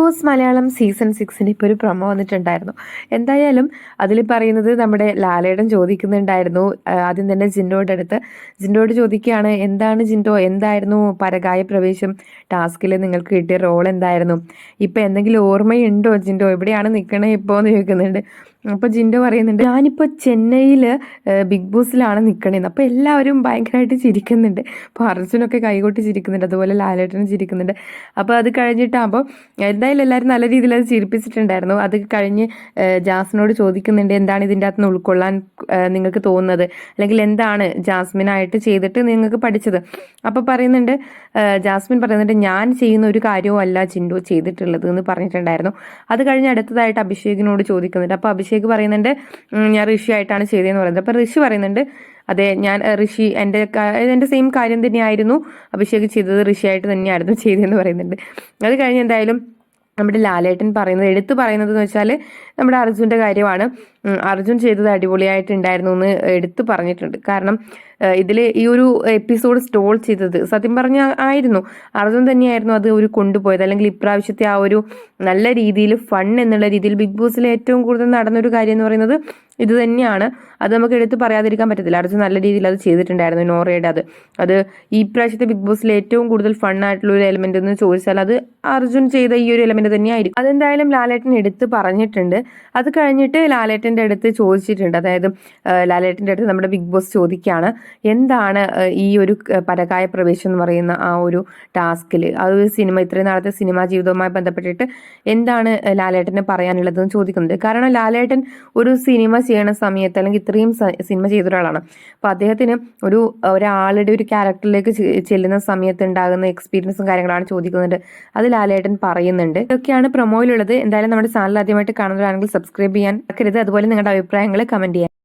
Boss Malayalam season സിക്സിന് ഇപ്പോൾ ഒരു promo വന്നിട്ടുണ്ടായിരുന്നു. എന്തായാലും അതിൽ പറയുന്നത് നമ്മുടെ ലാലേടൻ ചോദിക്കുന്നുണ്ടായിരുന്നു. ആദ്യം തന്നെ ജിൻഡോയുടെ അടുത്ത്. ജിൻഡോയോട് ചോദിക്കുകയാണ് എന്താണ് ജിൻഡോ? എന്തായിരുന്നു പരകായ പ്രവേശം? ടാസ്കിൽ നിങ്ങൾക്ക് കിട്ടിയ റോൾ എന്തായിരുന്നു? ഇപ്പം എന്തെങ്കിലും ഓർമ്മയുണ്ടോ ജിൻഡോ? എവിടെയാണ് നിൽക്കണേ ഇപ്പോൾ എന്ന് ചോദിക്കുന്നുണ്ട്. അപ്പോൾ ജിൻഡ പറയുന്നുണ്ട് ഞാനിപ്പോൾ ചെന്നൈയിൽ ബിഗ് ബോസിലാണ് നിൽക്കണേന്ന് അപ്പോൾ എല്ലാവരും ഭയങ്കരമായിട്ട് ചിരിക്കുന്നുണ്ട്. അപ്പോൾ അർജുനൊക്കെ കൈകൊട്ടി ചിരിക്കുന്നുണ്ട് അതുപോലെ ലാലേട്ടനും ചിരിക്കുന്നുണ്ട്. അപ്പോൾ അത് കഴിഞ്ഞിട്ടാകുമ്പോൾ എന്തായാലും എല്ലാവരും നല്ല രീതിയിൽ അത് ചിരിപ്പിച്ചിട്ടുണ്ടായിരുന്നു. അത് കഴിഞ്ഞ് ജാസ്മിനോട് ചോദിക്കുന്നുണ്ട് എന്താണ് ഇതിന്റെ അകത്ത് നിന്ന് ഉൾക്കൊള്ളാൻ നിങ്ങൾക്ക് തോന്നുന്നത്? അല്ലെങ്കിൽ എന്താണ് ജാസ്മിനായിട്ട് ചെയ്തിട്ട് നിങ്ങൾക്ക് പഠിച്ചത്? അപ്പോൾ പറയുന്നുണ്ട് ജാസ്മിൻ പറയുന്നുണ്ട് ഞാൻ ചെയ്യുന്ന ഒരു കാര്യവും അല്ല ചിൻഡു ചെയ്തിട്ടുള്ളത് എന്ന് പറഞ്ഞിട്ടുണ്ടായിരുന്നു. അത് കഴിഞ്ഞ് അടുത്തതായിട്ട് അഭിഷേകിനോട് ചോദിക്കുന്നുണ്ട്. അപ്പോൾ അഭിഷേക് പറയുന്നുണ്ട് "ഉം, ഞാൻ ഋഷി ആയിട്ടാണ് ചെയ്തതെന്ന് പറയുന്നത്. അപ്പം ഋഷി പറയുന്നുണ്ട് അതെ ഞാൻ ഋഷി എന്റെ എന്റെ സെയിം കാര്യം തന്നെയായിരുന്നു. അഭിഷേക് ചെയ്തത് ഋഷിയായിട്ട് തന്നെയായിരുന്നു ചെയ്തതെന്ന് പറയുന്നുണ്ട്. അത് കഴിഞ്ഞ് എന്തായാലും നമ്മുടെ ലാലേട്ടൻ പറയുന്നത് എടുത്തു പറയുന്നത് എന്ന് വെച്ചാൽ നമ്മുടെ അർജുന്റെ കാര്യമാണ്. അർജുൻ ചെയ്തത് അടിപൊളിയായിട്ടുണ്ടായിരുന്നു എന്ന് എടുത്തു പറഞ്ഞിട്ടുണ്ട്. കാരണം ഇതിൽ ഈ ഒരു എപ്പിസോഡ് സ്റ്റോൾ ചെയ്തത് സത്യം പറഞ്ഞ ആയിരുന്നു. അർജുൻ തന്നെയായിരുന്നു അത് ഒരു കൊണ്ടുപോയത്. അല്ലെങ്കിൽ ഇപ്രാവശ്യത്തെ ആ ഒരു നല്ല രീതിയിൽ ഫൺ എന്നുള്ള രീതിയിൽ ബിഗ് ബോസിൽ ഏറ്റവും കൂടുതൽ നടന്നൊരു കാര്യം എന്ന് പറയുന്നത് ഇത് തന്നെയാണ്. അത് നമുക്ക് എടുത്ത് പറയാതിരിക്കാൻ പറ്റത്തില്ല. അർജുൻ നല്ല രീതിയിൽ അത് ചെയ്തിട്ടുണ്ടായിരുന്നു നോറയുടെ അത്. അത് ഈ പ്രാവശ്യത്തെ ബിഗ് ബോസിലെ ഏറ്റവും കൂടുതൽ ഫൺ ആയിട്ടുള്ള ഒരു എലമെന്റ് എന്ന് ചോദിച്ചാൽ അത് അർജുൻ ചെയ്ത ഈ ഒരു എലമെന്റ് തന്നെയായിരിക്കും. അതെന്തായാലും ലാലേട്ടൻ എടുത്ത് പറഞ്ഞിട്ടുണ്ട്. അത് കഴിഞ്ഞിട്ട് ലാലേട്ടന്റെ അടുത്ത് ചോദിച്ചിട്ടുണ്ട്. അതായത് ലാലേട്ടന്റെ അടുത്ത് നമ്മുടെ ബിഗ് ബോസ് ചോദിക്കുകയാണ്. എന്താണ് ഈ ഒരു പരകായ പ്രവേശം എന്ന് പറയുന്ന ആ ഒരു ടാസ്കിൽ ആ ഒരു സിനിമ ഇത്രയും നാളത്തെ സിനിമാ ജീവിതവുമായി ബന്ധപ്പെട്ടിട്ട് എന്താണ് ലാലേട്ടന് പറയാനുള്ളതെന്ന് ചോദിക്കുന്നത് കാരണം ലാലേട്ടൻ ഒരു സിനിമ ചെയ്യണ സമയത്ത് അല്ലെങ്കിൽ ഇത്രയും സിനിമ ചെയ്ത ഒരാളാണ്. അപ്പോൾ അദ്ദേഹത്തിന് ഒരു ഒരാളുടെ ഒരു ക്യാരക്ടറിലേക്ക് ചെല്ലുന്ന സമയത്ത് ഉണ്ടാകുന്ന എക്സ്പീരിയൻസും കാര്യങ്ങളാണ് ചോദിക്കുന്നത്. അത് ലാലേട്ടൻ പറയുന്നുണ്ട്. ഇതൊക്കെയാണ് പ്രൊമോയിലുള്ളത് എന്തായാലും നമ്മുടെ ചാനൽ ആദ്യമായിട്ട് കാണുന്നവരാണെങ്കിൽ സബ്സ്ക്രൈബ് ചെയ്യാൻ അതുപോലെ നിങ്ങളുടെ അഭിപ്രായങ്ങൾ കമന്റ് ചെയ്യാൻ.